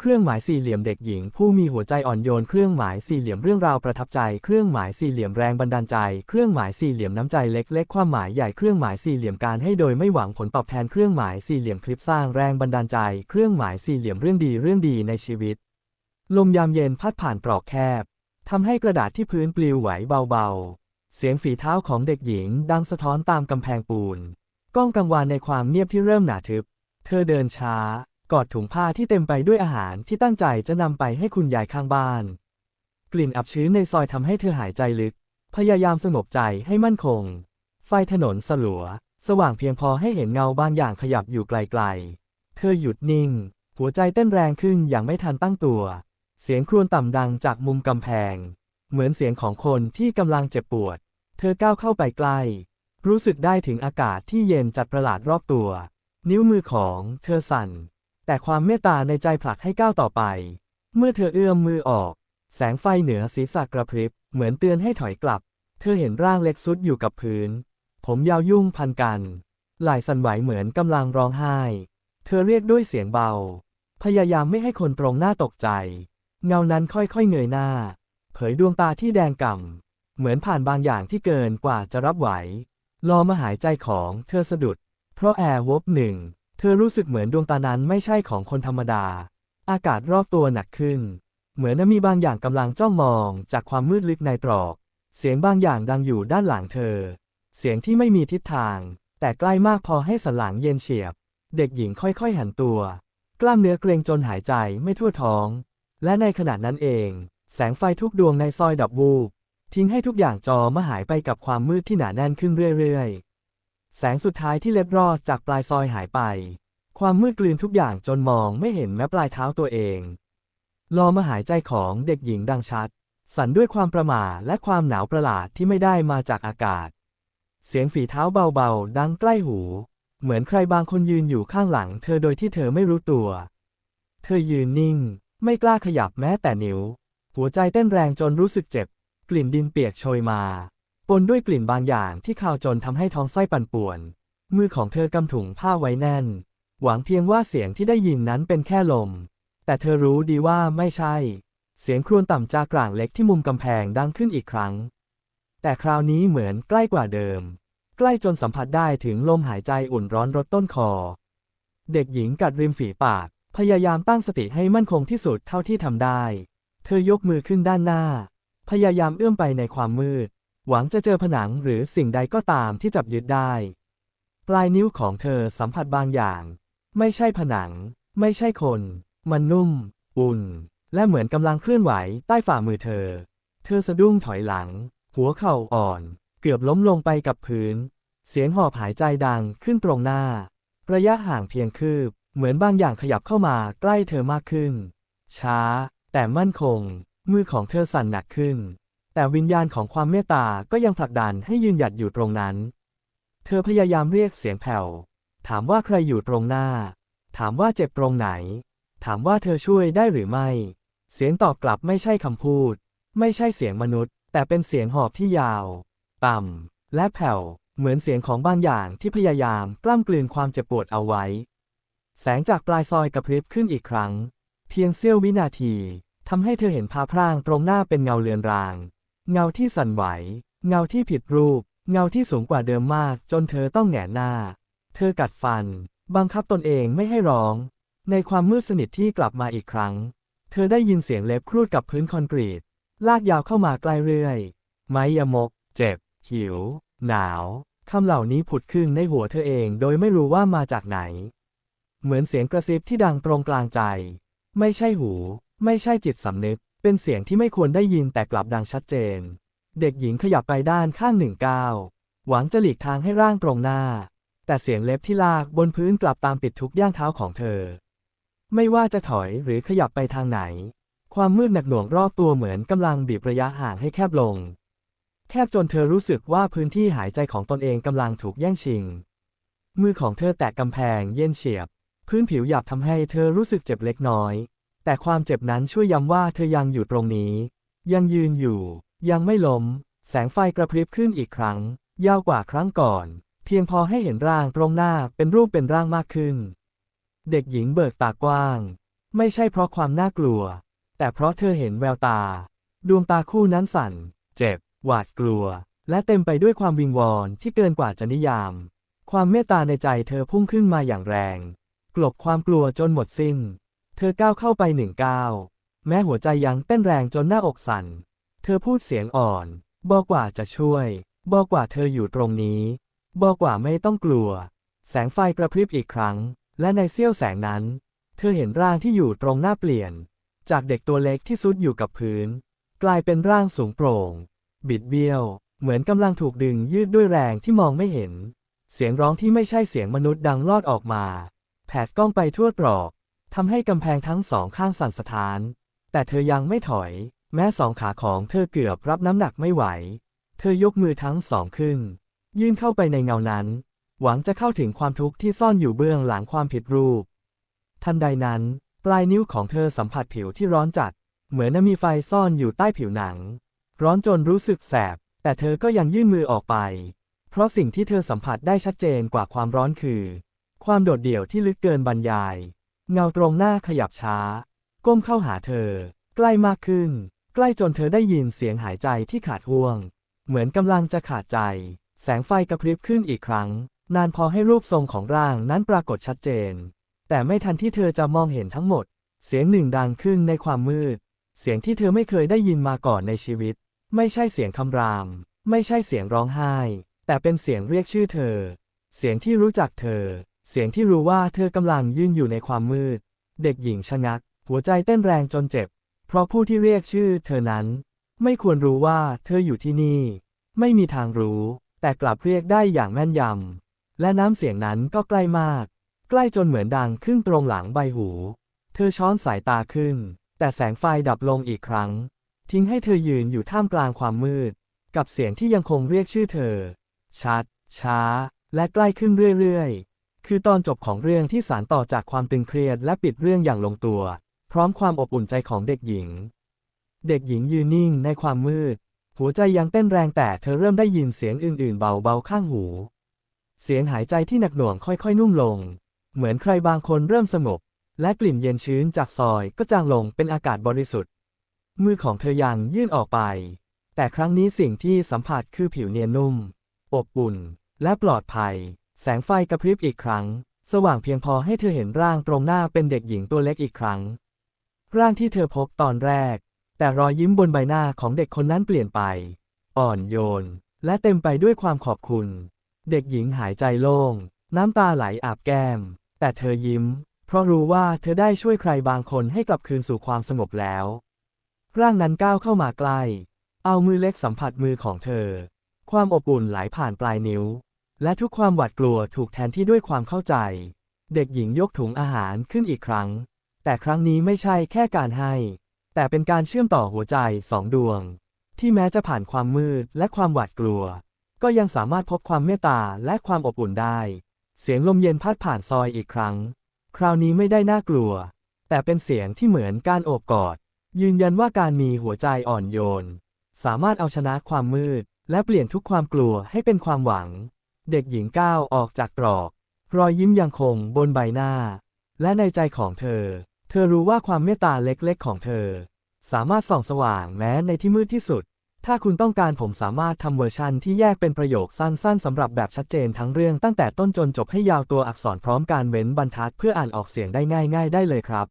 เครื่องหมายสี่เหลี่ยมเด็กหญิง ผู้มีหัวใจอ่อนโยน เครื่องหมายสี่เหลี่ยมเรื่องราวประทับใจ เครื่องหมายสี่เหลี่ยมแรงบันดาลใจ เครื่องหมายสี่เหลี่ยมน้ำใจเล็กๆ ความหมายใหญ่เครื่องหมายสี่เหลี่ยมการให้โดยไม่หวังผลตอบแทนเครื่องหมายสี่เหลี่ยมคลิปสร้างแรงบันดาลใจ เครื่องหมายสี่เหลี่ยมเรื่องดีเรื่องดีในชีวิต ลมยามเย็นพัดผ่านปลอกแคบทำให้กระดาษที่พื้นปลิวไหวเบาๆ เสียงฝีเท้าของเด็กหญิง ดังสะท้อนตามกำแพงปูน ก้องกังวานในความเงียบที่เริ่มหนาทึบ เธอเดินช้า กอดถุงผ้าที่เต็มไปด้วยอาหารที่ตั้งใจจะนำไปให้คุณยายข้างบ้าน กลิ่นอับชื้นในซอยทำให้เธอหายใจลึก พยายามสงบใจให้มั่นคง ไฟถนนสลัว สว่างเพียงพอให้เห็นเงาบางอย่างขยับอยู่ไกลๆ เธอหยุดนิ่ง หัวใจเต้นแรงขึ้นอย่างไม่ทันตั้งตัว เสียงครวญต่ำดังจากมุมกำแพง เหมือนเสียงของคนที่กำลังเจ็บปวด เธอก้าวเข้าไปใกล้ รู้สึกได้ถึงอากาศที่เย็นจัดประหลาดรอบตัว นิ้วมือของเธอสั่น แต่ความเมตตาในใจผลักให้ก้าวต่อไป เมื่อเธอเอื้อมมือออก แสงไฟเหนือศีรษะกระพริบ เหมือนเตือนให้ถอยกลับ เธอเห็นร่างเล็กซุดอยู่กับพื้น ผมยาวยุ่งพันกันไหล่สั่นไหวเหมือนกำลังร้องไห้ เธอเรียกด้วยเสียงเบา พยายามไม่ให้คนตรงหน้าตกใจ เงานั้นค่อยๆเงยหน้า เผยดวงตาที่แดงก่ำเหมือนผ่านบางอย่างที่เกินกว่าจะรับไหวรอมาหายใจของเธอสะดุด เพราะแอร์วบหนึ่ง เธอรู้สึกเหมือนดวงตานั้นไม่ใช่ของคนธรรมดา อากาศรอบตัวหนักขึ้น เหมือนมีบางอย่างกำลังจ้องมองจากความมืดลึกในตรอก เสียงบางอย่างดังอยู่ด้านหลังเธอ เสียงที่ไม่มีทิศทาง แต่ใกล้มากพอให้สันหลังเย็นเฉียบ เด็กหญิงค่อยๆหันตัว กล้ามเนื้อเกรงจนหายใจไม่ทั่วท้อง และในขณะนั้นเอง แสงไฟทุกดวงในซอยดับวูบทิ้งให้ทุกอย่างจอมาหายไปกับความมืดที่หนาแน่นขึ้นเรื่อยๆ แสงสุดท้ายที่เล็ดรอดจากปลายซอยหายไป ความมืดกลืนทุกอย่างจนมองไม่เห็นแม้ปลายเท้าตัวเองรอมาหายใจของเด็กหญิงดังชัด สั่นด้วยความประหม่าและความหนาวประหลาดที่ไม่ได้มาจากอากาศ เสียงฝีเท้าเบาๆ ดังใกล้หู เหมือนใครบางคนยืนอยู่ข้างหลังเธอโดยที่เธอไม่รู้ตัว เธอยืนนิ่ง ไม่กล้าขยับแม้แต่นิ้ว หัวใจเต้นแรงจนรู้สึกเจ็บ กลิ่นดินเปียกโชยมา ปนด้วยกลิ่นบางอย่างที่คาวจนทำให้ท้องไส้ปั่นป่วน มือของเธอกำถุงผ้าไว้แน่น หวังเพียงว่าเสียงที่ได้ยินนั้นเป็นแค่ลม แต่เธอรู้ดีว่าไม่ใช่ เสียงครวญต่ำจากกลางเล็กที่มุมกำแพงดังขึ้นอีกครั้ง แต่คราวนี้เหมือนใกล้กว่าเดิม ใกล้จนสัมผัสได้ถึงลมหายใจอุ่นร้อนรดต้นคอ เด็กหญิงกัดริมฝีปาก พยายามตั้งสติให้มั่นคงที่สุดเท่าที่ทำได้ เธอยกมือขึ้นด้านหน้า พยายามเอื้อมไปในความมืด หวังจะเจอผนังหรือสิ่งใดก็ตามที่จับยึดได้ ปลายนิ้วของเธอสัมผัสบางอย่าง ไม่ใช่ผนัง ไม่ใช่คน มันนุ่ม อุ่น และเหมือนกำลังเคลื่อนไหวใต้ฝ่ามือเธอ เธอสะดุ้งถอยหลัง หัวเข่าอ่อน เกือบล้มลงไปกับพื้น เสียงหอบหายใจดังขึ้นตรงหน้า ระยะห่างเพียงคืบ เหมือนบางอย่างขยับเข้ามาใกล้เธอมากขึ้น ช้า แต่มั่นคง มือของเธอสั่นหนักขึ้น แต่วิญญาณของความเมตตาก็ยังผลักดันให้ยืนหยัดอยู่ตรงนั้น เธอพยายามเรียกเสียงแผ่ว ถามว่าใครอยู่ตรงหน้า ถามว่าเจ็บตรงไหน ถามว่าเธอช่วยได้หรือไม่ เสียงตอบกลับไม่ใช่คำพูด ไม่ใช่เสียงมนุษย์ แต่เป็นเสียงหอบที่ยาว ต่ำและแผ่ว เหมือนเสียงของบางอย่างที่พยายามกล้ำกลืนความเจ็บปวดเอาไว้ แสงจากปลายซอยกระพริบขึ้นอีกครั้ง เพียงเสี้ยววินาทีทำให้เธอเห็นภาพร่างตรงหน้าเป็นเงาเลือนราง เงาที่สั่นไหว เงาที่ผิดรูป เงาที่สูงกว่าเดิมมาก จนเธอต้องแหงนหน้า เธอกัดฟัน บังคับตนเองไม่ให้ร้อง ในความมืดสนิทที่กลับมาอีกครั้ง เธอได้ยินเสียงเล็บครูดกับพื้นคอนกรีต ลากยาวเข้ามาใกล้เรื่อย ไม้ยมก เจ็บ หิว หนาวคำเหล่านี้ผุดขึ้นในหัวเธอเองโดยไม่รู้ว่ามาจากไหน เหมือนเสียงกระซิบที่ดังตรงกลางใจ ไม่ใช่หู ไม่ใช่จิตสำนึก เป็นเสียงที่ไม่ควรได้ยินแต่กลับดังชัดเจน เด็กหญิงขยับไปด้านข้างหนึ่งก้าวหวังจะหลีกทางให้ร่างตรงหน้า แต่เสียงเล็บที่ลากบนพื้นกลับตามปิดทุกย่างเท้าของเธอ ไม่ว่าจะถอยหรือขยับไปทางไหน ความมืดหนักหน่วงรอบตัวเหมือนกำลังบีบระยะห่างให้แคบลง แคบจนเธอรู้สึกว่าพื้นที่หายใจของตนเองกำลังถูกแย่งชิง มือของเธอแตะกำแพงเย็นเฉียบ พื้นผิวหยาบทำให้เธอรู้สึกเจ็บเล็กน้อย แต่ความเจ็บนั้นช่วยย้ำว่าเธอยังอยู่ตรงนี้ ยังยืนอยู่ ยังไม่ล้ม แสงไฟกระพริบขึ้นอีกครั้ง ยาวกว่าครั้งก่อน เพียงพอให้เห็นร่างตรงหน้าเป็นรูปเป็นร่างมากขึ้น เด็กหญิงเบิกตากว้าง ไม่ใช่เพราะความน่ากลัว แต่เพราะเธอเห็นแววตา ดวงตาคู่นั้นสั่น เจ็บ หวาดกลัว และเต็มไปด้วยความวิงวอนที่เกินกว่าจะนิยาม ความเมตตาในใจเธอพุ่งขึ้นมาอย่างแรง กลบความกลัวจนหมดสิ้น เธอก้าวเข้าไปหนึ่งก้าวแม้หัวใจยังเต้นแรงจนหน้าอกสั่น เธอพูดเสียงอ่อน บอกว่าจะช่วย บอกว่าเธออยู่ตรงนี้ บอกว่าไม่ต้องกลัว แสงไฟกระพริบอีกครั้ง และในเสี้ยวแสงนั้น เธอเห็นร่างที่อยู่ตรงหน้าเปลี่ยน จากเด็กตัวเล็กที่ซุดอยู่กับพื้น กลายเป็นร่างสูงโปร่ง บิดเบี้ยว เหมือนกำลังถูกดึงยืดด้วยแรงที่มองไม่เห็น เสียงร้องที่ไม่ใช่เสียงมนุษย์ดังลอดออกมา แผดกล้องไปทั่วตรอก ทำให้กำแพงทั้งสองข้างสั่นสะท้าน แต่เธอยังไม่ถอย แม้สองขาของเธอเกือบรับน้ำหนักไม่ไหว เธอยกมือทั้งสองขึ้น ยื่นเข้าไปในเงานั้น หวังจะเข้าถึงความทุกข์ที่ซ่อนอยู่เบื้องหลังความผิดรูป ทันใดนั้น ปลายนิ้วของเธอสัมผัสผิวที่ร้อนจัด เหมือนมีไฟซ่อนอยู่ใต้ผิวหนัง ร้อนจนรู้สึกแสบ แต่เธอก็ยังยื่นมือออกไป เพราะสิ่งที่เธอสัมผัสได้ชัดเจนกว่าความร้อนคือ ความโดดเดี่ยวที่ลึกเกินบรรยาย เงาตรงหน้าขยับช้า ก้มเข้าหาเธอ ใกล้มากขึ้น ใกล้จนเธอได้ยินเสียงหายใจที่ขาดห่วง เหมือนกำลังจะขาดใจ แสงไฟกระพริบขึ้นอีกครั้ง นานพอให้รูปทรงของร่างนั้นปรากฏชัดเจน แต่ไม่ทันที่เธอจะมองเห็นทั้งหมด เสียงหนึ่งดังขึ้นในความมืด เสียงที่เธอไม่เคยได้ยินมาก่อนในชีวิต ไม่ใช่เสียงคำราม ไม่ใช่เสียงร้องไห้ แต่เป็นเสียงเรียกชื่อเธอ เสียงที่รู้จักเธอ เสียงที่รู้ว่าเธอกำลังยืนอยู่ในความมืด เด็กหญิงชะงัก หัวใจเต้นแรงจนเจ็บ เพราะผู้ที่เรียกชื่อเธอนั้น ไม่ควรรู้ว่าเธออยู่ที่นี่ ไม่มีทางรู้ แต่กลับเรียกได้อย่างแม่นยำ และน้ำเสียงนั้นก็ใกล้มาก ใกล้จนเหมือนดังขึ้นตรงหลังใบหู เธอช้อนสายตาขึ้น แต่แสงไฟดับลงอีกครั้ง ทิ้งให้เธอยืนอยู่ท่ามกลางความมืด กับเสียงที่ยังคงเรียกชื่อเธอ ชัด ช้า และใกล้ขึ้นเรื่อยๆ คือตอนจบของเรื่องที่สานต่อจากความตึงเครียดและปิดเรื่องอย่างลงตัว พร้อมความอบอุ่นใจของเด็กหญิง เด็กหญิงยืนนิ่งในความมืด หัวใจยังเต้นแรงแต่เธอเริ่มได้ยินเสียงอื่นๆ เบาๆข้างหู เสียงหายใจที่หนักหน่วงค่อยๆ นุ่มลง เหมือนใครบางคนเริ่มสงบ และกลิ่นเย็นชื้นจากซอยก็จางลงเป็นอากาศบริสุทธิ์ มือของเธอยังยื่นออกไป แต่ครั้งนี้สิ่งที่สัมผัสคือผิวเนียนนุ่ม อบอุ่น และปลอดภัย แสงไฟกระพริบอีกครั้ง สว่างเพียงพอให้เธอเห็นร่างตรงหน้าเป็นเด็กหญิงตัวเล็กอีกครั้ง ร่างที่เธอพบตอนแรก แต่รอยยิ้มบนใบหน้าของเด็กคนนั้นเปลี่ยนไป อ่อนโยน และเต็มไปด้วยความขอบคุณ เด็กหญิงหายใจโล่ง น้ำตาไหลอาบแก้ม แต่เธอยิ้ม เพราะรู้ว่าเธอได้ช่วยใครบางคนให้กลับคืนสู่ความสงบแล้ว ร่างนั้นก้าวเข้ามาใกล้ เอามือเล็กสัมผัสมือของเธอ ความอบอุ่นไหลผ่านปลายนิ้ว และทุกความหวาดกลัวถูกแทนที่ด้วยความเข้าใจ เด็กหญิงยกถุงอาหารขึ้นอีกครั้ง แต่ครั้งนี้ไม่ใช่แค่การให้ แต่เป็นการเชื่อมต่อหัวใจสองดวง ที่แม้จะผ่านความมืดและความหวาดกลัว ก็ยังสามารถพบความเมตตาและความอบอุ่นได้ เสียงลมเย็นพัดผ่านซอยอีกครั้ง คราวนี้ไม่ได้น่ากลัว แต่เป็นเสียงที่เหมือนการโอบกอด ยืนยันว่าการมีหัวใจอ่อนโยน สามารถเอาชนะความมืด และเปลี่ยนทุกความกลัวให้เป็นความหวัง เด็กหญิงก้าวออกจากตรอก รอยยิ้มยังคงบนใบหน้า และในใจของเธอ เธอรู้ว่าความเมตตาเล็กๆ ของเธอ สามารถส่องสว่างแม้ในที่มืดที่สุด ถ้าคุณต้องการผมสามารถทำเวอร์ชันที่แยกเป็นประโยคสั้นๆสำหรับแบบชัดเจนทั้งเรื่องตั้งแต่ต้นจนจบให้ยาวตัวอักษรพร้อมการเว้นบรรทัดเพื่ออ่านออกเสียงได้ง่าย ๆ ได้เลยครับ